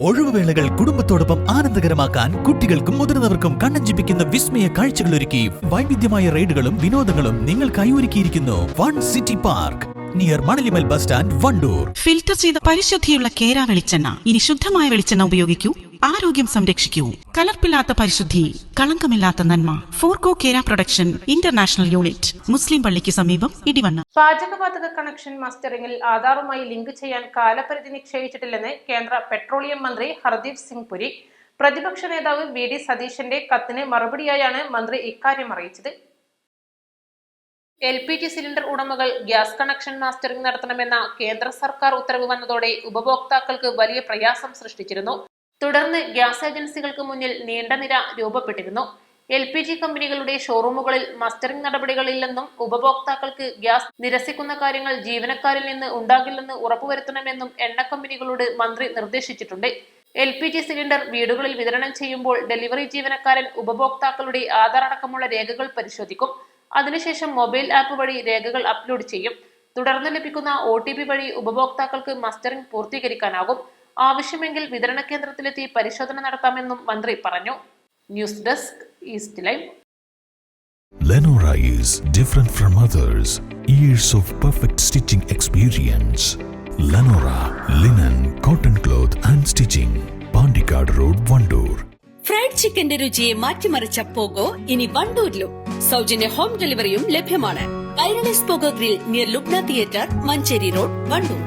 ഒഴിവുവേളകൾ കുടുംബത്തോടൊപ്പം ആനന്ദകരമാക്കാൻ കുട്ടികൾക്കും മുതിർന്നവർക്കും കണ്ണഞ്ചിപ്പിക്കുന്ന വിസ്മയ കാഴ്ചകൾ ഒരുക്കി വൈവിധ്യമായ റൈഡുകളും വിനോദങ്ങളും നിങ്ങൾക്കായി ഒരുക്കിയിരിക്കുന്നു one city park. Near Manalimal bus stand Wandoor. Filter ചെയ്ത പരിശുദ്ധിയുള്ള കേര വെളിച്ചെണ്ണ ഇനി ശുദ്ധമായ വെളിച്ചെണ്ണ ഉപയോഗിക്കൂ. ആരോഗ്യം സംരക്ഷിക്കൂ. കലർപ്പില്ലാത്ത പരിശുദ്ധി കളങ്കമില്ലാത്ത നന്മ. ഫോർകോ കേര പ്രൊഡക്ഷൻ ഇന്റർനാഷണൽ യൂണിറ്റ് മുസ്ലിം പള്ളിക്ക് സമീപം ഇടിവണ്ണ. പാചകവാതക കണക്ഷൻ മാസ്റ്ററിംഗിൽ ആധാറുമായി ലിങ്ക് ചെയ്യാൻ കാലപരിധി നിശ്ചയിച്ചിട്ടില്ലെന്ന് കേന്ദ്ര പെട്രോളിയം മന്ത്രി ഹർദീപ് സിംഗ് പുരി പ്രതിപക്ഷ നേതാവ് വി ഡി സതീശന്റെ കത്തിന് മറുപടിയായാണ് മന്ത്രി ഇക്കാര്യം അറിയിച്ചത്. എൽ പി ജി സിലിണ്ടർ ഉടമകൾ ഗ്യാസ് കണക്ഷൻ മാസ്റ്ററിംഗ് നടത്തണമെന്ന കേന്ദ്ര സർക്കാർ ഉത്തരവ് വന്നതോടെ ഉപഭോക്താക്കൾക്ക് വലിയ പ്രയാസം സൃഷ്ടിച്ചിരുന്നു. തുടർന്ന് ഗ്യാസ് ഏജൻസികൾക്ക് മുന്നിൽ നീണ്ട നിര രൂപപ്പെട്ടിരുന്നു. എൽ പി ജി കമ്പനികളുടെ ഷോറൂമുകളിൽ മസ്റ്ററിംഗ് നടപടികളില്ലെന്നും ഉപഭോക്താക്കൾക്ക് ഗ്യാസ് നിരസിക്കുന്ന കാര്യങ്ങൾ ജീവനക്കാരിൽ നിന്ന് ഉണ്ടാകില്ലെന്ന് ഉറപ്പുവരുത്തണമെന്നും എണ്ണ കമ്പനികളോട് മന്ത്രി നിർദ്ദേശിച്ചിട്ടുണ്ട്. എൽ പി ജി സിലിണ്ടർ വീടുകളിൽ വിതരണം ചെയ്യുമ്പോൾ ഡെലിവറി ജീവനക്കാരൻ ഉപഭോക്താക്കളുടെ ആധാർ അടക്കമുള്ള രേഖകൾ പരിശോധിക്കും. അതിനുശേഷം മൊബൈൽ ആപ്പ് വഴി രേഖകൾ അപ്ലോഡ് ചെയ്യും. തുടർന്ന് ലഭിക്കുന്ന ഒ വഴി ഉപഭോക്താക്കൾക്ക് മസ്റ്ററിംഗ് പൂർത്തീകരിക്കാനാകും. ആവശ്യമെങ്കിൽ വിതരണ കേന്ദ്രത്തിലെത്തി പരിശോധന നടത്താമെന്നും മന്ത്രി പറഞ്ഞു news desk east lime Lenora is different from others. Years of perfect stitching experience. Lenora linen, cotton cloth and stitching. Pandikad Road, Vandoor. Fried ചിക്കന്റെ രുചിയെ മാറ്റിമറിച്ച Vandoor ഇനി വണ്ടൂരിലും സൗജന്യ ഹോം ഡെലിവറിയും ലഭ്യമാണ് Kairali's Pogo grill near Lubna theatre Manjeri road Wandoor